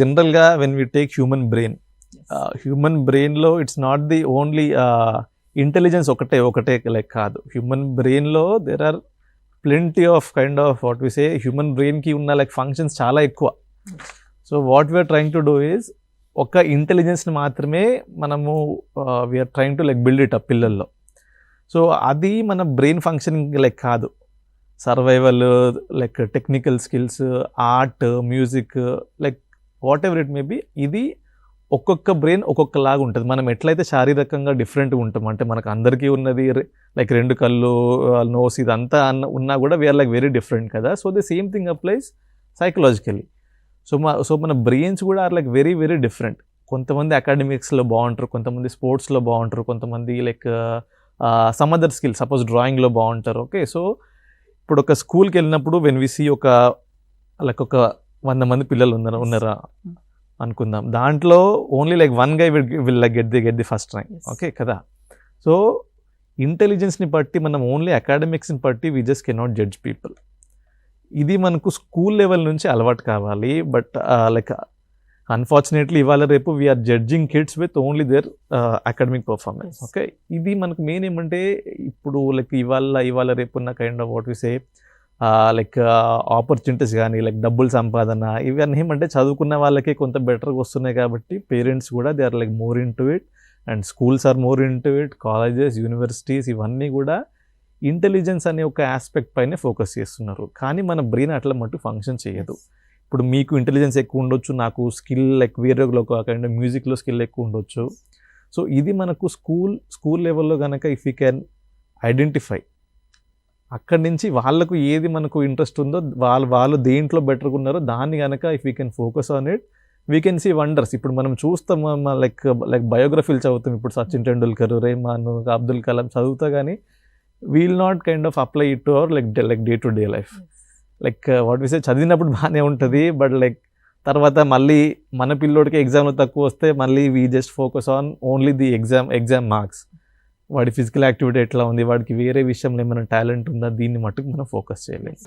జనరల్గా when we take human brain human బ్రెయిన్లో it's not the only intelligence ఒకటే ఒకటే లైక్ కాదు. హ్యూమన్ బ్రెయిన్లో there are plenty of kind of what we say human బ్రెయిన్కి ఉన్న లైక్ ఫంక్షన్స్ చాలా ఎక్కువ. So what we are trying to do is ఒక ఇంటెలిజెన్స్ని మాత్రమే మనము we are trying to like build it up పిల్లల్లో. సో అది మన బ్రెయిన్ ఫంక్షనింగ్ లైక్ కాదు. Survival like technical skills art music like whatever it may be ఇది ఒక్కొక్క బ్రెయిన్ ఒక్కొక్కలాగా ఉంటుంది. మనం ఎట్లయితే శారీరకంగా డిఫరెంట్గా ఉంటాం అంటే మనకు అందరికీ ఉన్నది లైక్ రెండు కళ్ళు నోస్ ఇదంతా అన్న ఉన్నా కూడా we are like very different కదా. So the same thing applies psychologically so మా సో మన బ్రెయిన్స్ కూడా are like very very different కొంతమంది అకాడమిక్స్లో బాగుంటారు కొంతమంది స్పోర్ట్స్లో బాగుంటారు కొంతమంది like some other skill suppose డ్రాయింగ్లో బాగుంటారు ఓకే సో ఇప్పుడు ఒక స్కూల్కి వెళ్ళినప్పుడు వెన్ వి సీ ఒక లైక్ ఒక వంద మంది పిల్లలు ఉన్నారు ఉన్నారా అనుకుందాం. దాంట్లో only like one guy will like get the get the first rank. Okay కదా? సో ఇంటెలిజెన్స్ని బట్టి మనం ఓన్లీ అకాడమిక్స్ని బట్టి we just cannot judge people ఇది మనకు స్కూల్ లెవెల్ నుంచి అలవాటు కావాలి బట్ లైక్ అన్ఫార్చునేట్లీ ఇవాళ రేపు we are judging kids with only their academic performance. Okay ఇది మనకు మెయిన్ ఏమంటే ఇప్పుడు లైక్ ఇవాళ ఇవాళ రేపు ఉన్న kind of what we say like opportunities కానీ లైక్ డబ్బుల సంపాదన ఇవన్నీ ఏమంటే చదువుకున్న వాళ్ళకే కొంత బెటర్గా వస్తున్నాయి కాబట్టి పేరెంట్స్ కూడా they are like more into it and schools are more into it colleges universities ఇవన్నీ కూడా ఇంటెలిజెన్స్ అనే ఒక ఆస్పెక్ట్ పైనే ఫోకస్ చేస్తున్నారు. కానీ మన బ్రెయిన్ అట్లా మట్టు ఫంక్షన్ చేయదు. ఇప్పుడు మీకు ఇంటెలిజెన్స్ ఎక్కువ ఉండొచ్చు నాకు స్కిల్ లైక్ వేరే కైండ్ మ్యూజిక్లో స్కిల్ ఎక్కువ ఉండొచ్చు. సో ఇది మనకు స్కూల్ స్కూల్ లెవెల్లో కనుక ఇఫ్ యూ క్యాన్ ఐడెంటిఫై అక్కడి నుంచి వాళ్ళకు ఏది మనకు ఇంట్రెస్ట్ ఉందో వాళ్ళు వాళ్ళు దేంట్లో బెటర్గా ఉన్నారో దాన్ని కనుక if you can focus on it we can see wonders ఇప్పుడు మనం చూస్తాం లైక్ లైక్ బయోగ్రఫీలు చదువుతాం. ఇప్పుడు సచిన్ టెండూల్కర్ రేమాన్ అబ్దుల్ కలాం చదువుతా కానీ we'll not kind of apply it to our like like day to day life like what we say చదివినప్పుడు బాగానే ఉంటుంది బట్ లైక్ తర్వాత మళ్ళీ మన పిల్లోడికి ఎగ్జామ్లో తక్కువ వస్తే మళ్ళీ we just focus on only the exam exam marks వాడి ఫిజికల్ యాక్టివిటీ ఎట్లా ఉంది? వాడికి వేరే విషయంలో ఏమైనా టాలెంట్ ఉందా? దీన్ని మట్టుకు మనం ఫోకస్ చేయలేదు